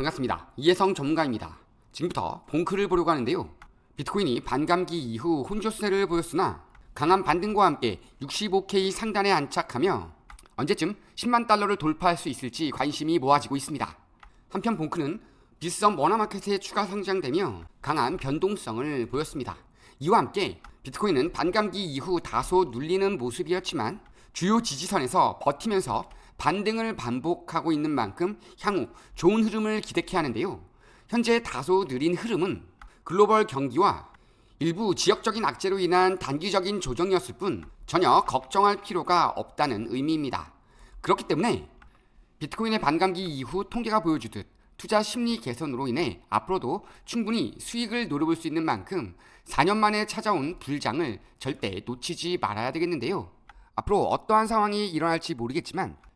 반갑습니다. 이혜성 전문가입니다. 지금부터 봉크를 보려고 하는데요. 비트코인이 반감기 이후 혼조세를 보였으나 강한 반등과 함께 65K 상단에 안착하며 언제쯤 10만 달러를 돌파할 수 있을지 관심이 모아지고 있습니다. 한편 봉크는 비썸 머나마켓에 추가 상장되며 강한 변동성을 보였습니다. 이와 함께 비트코인은 반감기 이후 다소 눌리는 모습이었지만 주요 지지선에서 버티면서 반등을 반복하고 있는 만큼 향후 좋은 흐름을 기대케 하는데요. 현재 다소 느린 흐름은 글로벌 경기와 일부 지역적인 악재로 인한 단기적인 조정이었을 뿐 전혀 걱정할 필요가 없다는 의미입니다. 그렇기 때문에 비트코인의 반감기 이후 통계가 보여주듯 투자 심리 개선으로 인해 앞으로도 충분히 수익을 노려볼 수 있는 만큼 4년 만에 찾아온 불장을 절대 놓치지 말아야 되겠는데요. 앞으로 어떠한 상황이 일어날지 모르겠지만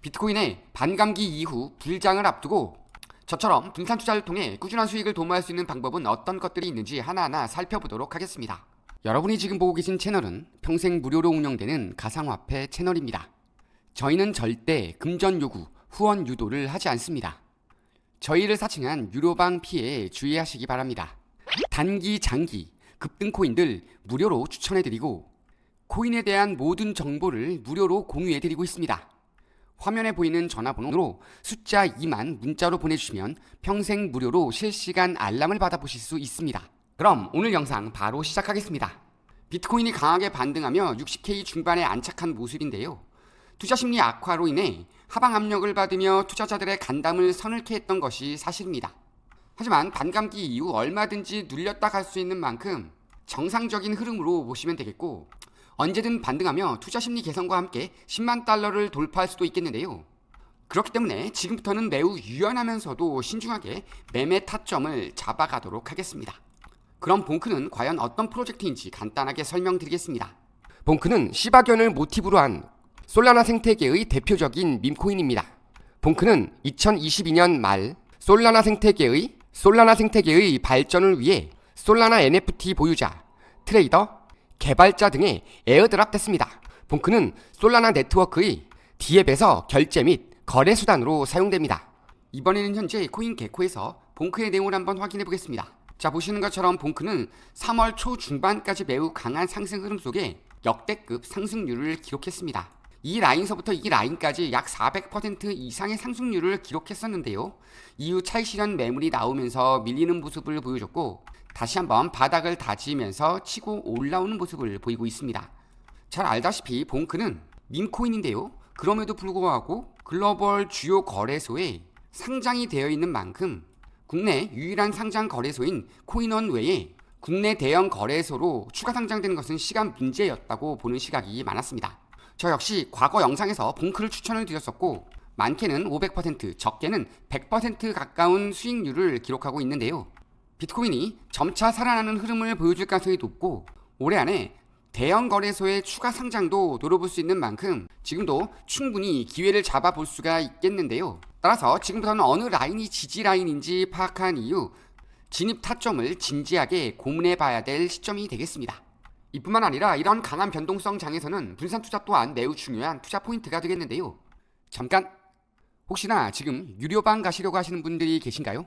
비트코인의 반감기 이후 불장을 앞두고 저처럼 분산 투자를 통해 꾸준한 수익을 도모할 수 있는 방법은 어떤 것들이 있는지 하나하나 살펴보도록 하겠습니다. 여러분이 지금 보고 계신 채널은 평생 무료로 운영되는 가상화폐 채널입니다. 저희는 절대 금전 요구, 후원 유도를 하지 않습니다. 저희를 사칭한 유료방 피해 주의하시기 바랍니다. 단기, 장기, 급등 코인들 무료로 추천해드리고 코인에 대한 모든 정보를 무료로 공유해드리고 있습니다. 화면에 보이는 전화번호로 숫자 2만 문자로 보내주시면 평생 무료로 실시간 알람을 받아보실 수 있습니다. 그럼 오늘 영상 바로 시작하겠습니다. 비트코인이 강하게 반등하며 60K 중반에 안착한 모습인데요. 투자 심리 악화로 인해 하방 압력을 받으며 투자자들의 간담을 서늘케 했던 것이 사실입니다. 하지만 반감기 이후 얼마든지 눌렸다 갈 수 있는 만큼 정상적인 흐름으로 보시면 되겠고 언제든 반등하며 투자 심리 개선과 함께 10만 달러를 돌파할 수도 있겠는데요. 그렇기 때문에 지금부터는 매우 유연하면서도 신중하게 매매 타점을 잡아가도록 하겠습니다. 그럼 봉크는 과연 어떤 프로젝트인지 간단하게 설명드리겠습니다. 봉크는 시바견을 모티브로 한 솔라나 생태계의 대표적인 밈코인입니다. 봉크는 2022년 말 솔라나 생태계의 솔라나 생태계의 발전을 위해 솔라나 NFT 보유자, 트레이더, 개발자 등의 에어드랍 됐습니다. 봉크는 솔라나 네트워크의 디앱에서 결제 및 거래 수단으로 사용됩니다. 이번에는 현재 코인 개코에서 봉크의 내용을 한번 확인해 보겠습니다. 자 보시는 것처럼 봉크는 3월 초 중반까지 매우 강한 상승 흐름 속에 역대급 상승률을 기록했습니다. 이 라인서부터 이 라인까지 약 400% 이상의 상승률을 기록했었는데요. 이후 차익 실현 매물이 나오면서 밀리는 모습을 보여줬고 다시 한번 바닥을 다지면서 치고 올라오는 모습을 보이고 있습니다. 잘 알다시피 봉크는 밈코인인데요. 그럼에도 불구하고 글로벌 주요 거래소에 상장이 되어 있는 만큼 국내 유일한 상장 거래소인 코인원 외에 국내 대형 거래소로 추가 상장되는 것은 시간 문제였다고 보는 시각이 많았습니다. 저 역시 과거 영상에서 봉크를 추천을 드렸었고 많게는 500%, 적게는 100% 가까운 수익률을 기록하고 있는데요. 비트코인이 점차 살아나는 흐름을 보여줄 가능성이 높고 올해 안에 대형 거래소의 추가 상장도 노려볼 수 있는 만큼 지금도 충분히 기회를 잡아볼 수가 있겠는데요. 따라서 지금부터는 어느 라인이 지지 라인인지 파악한 이후 진입 타점을 진지하게 고민해 봐야 될 시점이 되겠습니다. 이뿐만 아니라 이런 강한 변동성 장에서는 분산 투자 또한 매우 중요한 투자 포인트가 되겠는데요. 잠깐 혹시나 지금 유료방 가시려고 하시는 분들이 계신가요?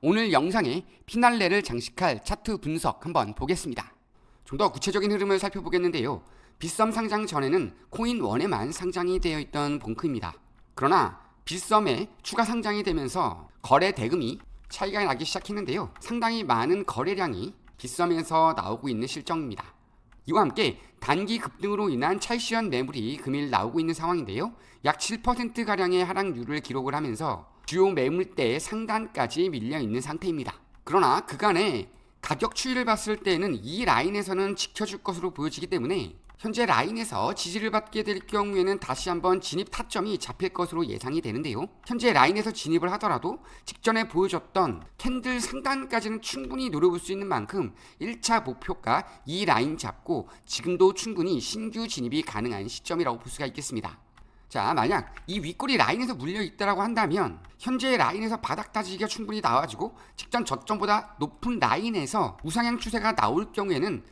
오늘 영상에 피날레를 장식할 차트 분석 한번 보겠습니다. 좀 더 구체적인 흐름을 살펴보겠는데요. 빗썸 상장 전에는 코인 원에만 상장이 되어 있던 봉크입니다. 그러나 빗썸에 추가 상장이 되면서 거래 대금이 차이가 나기 시작했는데요. 상당히 많은 거래량이 빗썸에서 나오고 있는 실정입니다. 이와 함께 단기 급등으로 인한 찰시연 매물이 금일 나오고 있는 상황인데요. 약 7%가량의 하락률을 기록을 하면서 주요 매물대의 상단까지 밀려 있는 상태입니다. 그러나 그간의 가격 추이를 봤을 때는 이 라인에서는 지켜줄 것으로 보여지기 때문에 현재 라인에서 지지를 받게 될 경우에는 다시 한번 진입 타점이 잡힐 것으로 예상이 되는데요. 현재 라인에서 진입을 하더라도 직전에 보여줬던 캔들 상단까지는 충분히 노려볼 수 있는 만큼 1차 목표가 이 라인 잡고 지금도 충분히 신규 진입이 가능한 시점이라고 볼 수가 있겠습니다. 자, 만약 이 윗꼬리 라인에서 물려 있다라고 한다면 현재 라인에서 바닥 따지기가 충분히 나와지고 직전 저점보다 높은 라인에서 우상향 추세가 나올 경우에는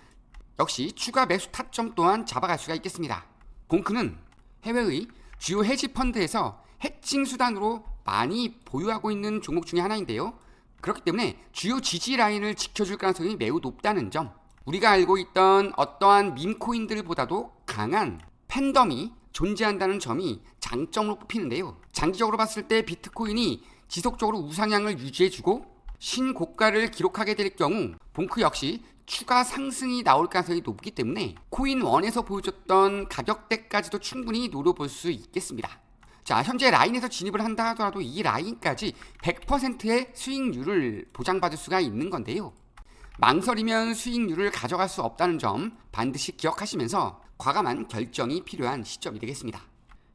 역시 추가 매수 타점 또한 잡아갈 수가 있겠습니다. 봉크는 해외의 주요 헤지 펀드에서 해칭 수단으로 많이 보유하고 있는 종목 중에 하나인데요. 그렇기 때문에 주요 지지 라인을 지켜줄 가능성이 매우 높다는 점. 우리가 알고 있던 어떠한 밈코인들보다도 강한 팬덤이 존재한다는 점이 장점으로 뽑히는데요. 장기적으로 봤을 때 비트코인이 지속적으로 우상향을 유지해주고 신고가를 기록하게 될 경우 봉크 역시 추가 상승이 나올 가능성이 높기 때문에 코인 원에서 보여줬던 가격대까지도 충분히 노려볼 수 있겠습니다. 자, 현재 라인에서 진입을 한다 하더라도 이 라인까지 100%의 수익률을 보장받을 수가 있는 건데요. 망설이면 수익률을 가져갈 수 없다는 점 반드시 기억하시면서 과감한 결정이 필요한 시점이 되겠습니다.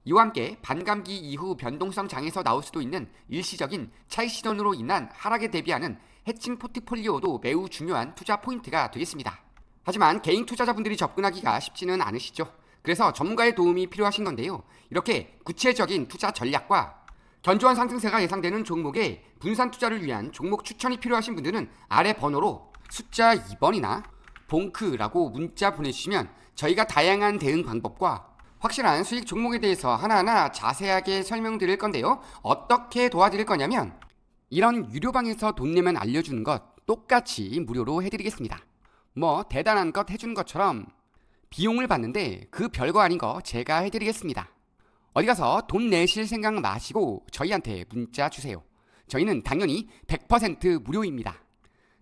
이와 함께 반감기 이후 변동성 장에서 나올 수도 있는 일시적인 차익 실현으로 인한 하락에 대비하는 해칭 포트폴리오도 매우 중요한 투자 포인트가 되겠습니다. 하지만 개인 투자자분들이 접근하기가 쉽지는 않으시죠. 그래서 전문가의 도움이 필요하신 건데요. 이렇게 구체적인 투자 전략과 견조한 상승세가 예상되는 종목에 분산 투자를 위한 종목 추천이 필요하신 분들은 아래 번호로 숫자 2번이나 봉크라고 문자 보내주시면 저희가 다양한 대응 방법과 확실한 수익 종목에 대해서 하나하나 자세하게 설명드릴 건데요. 어떻게 도와드릴 거냐면 이런 유료방에서 돈 내면 알려주는 것 똑같이 무료로 해드리겠습니다. 뭐 대단한 것 해주는 것처럼 비용을 받는데 그 별거 아닌 거 제가 해드리겠습니다. 어디 가서 돈 내실 생각 마시고 저희한테 문자 주세요. 저희는 당연히 100% 무료입니다.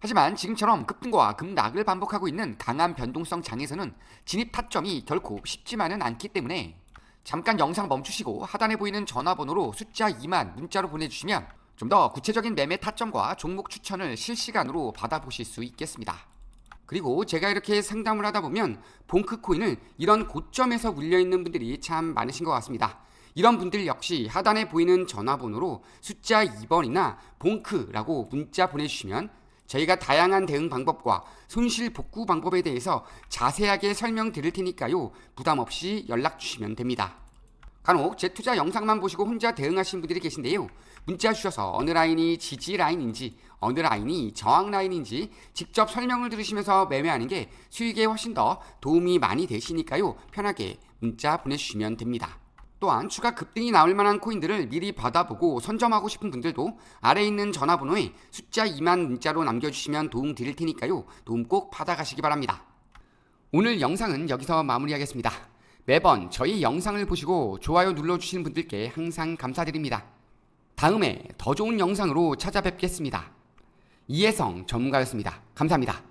하지만 지금처럼 급등과 급락을 반복하고 있는 강한 변동성 장에서는 진입 타점이 결코 쉽지만은 않기 때문에 잠깐 영상 멈추시고 하단에 보이는 전화번호로 숫자 2만 문자로 보내주시면 좀 더 구체적인 매매 타점과 종목 추천을 실시간으로 받아보실 수 있겠습니다. 그리고 제가 이렇게 상담을 하다 보면 봉크 코인을 이런 고점에서 물려있는 분들이 참 많으신 것 같습니다. 이런 분들 역시 하단에 보이는 전화번호로 숫자 2번이나 봉크라고 문자 보내주시면 저희가 다양한 대응 방법과 손실 복구 방법에 대해서 자세하게 설명드릴 테니까요. 부담 없이 연락 주시면 됩니다. 간혹 제 투자 영상만 보시고 혼자 대응하시는 분들이 계신데요. 문자 주셔서 어느 라인이 지지 라인인지 어느 라인이 저항 라인인지 직접 설명을 들으시면서 매매하는 게 수익에 훨씬 더 도움이 많이 되시니까요. 편하게 문자 보내주시면 됩니다. 또한 추가 급등이 나올 만한 코인들을 미리 받아보고 선점하고 싶은 분들도 아래 있는 전화번호에 숫자 2만 문자로 남겨주시면 도움 드릴 테니까요. 도움 꼭 받아가시기 바랍니다. 오늘 영상은 여기서 마무리하겠습니다. 매번 저희 영상을 보시고 좋아요 눌러주시는 분들께 항상 감사드립니다. 다음에 더 좋은 영상으로 찾아뵙겠습니다. 이혜성 전문가였습니다. 감사합니다.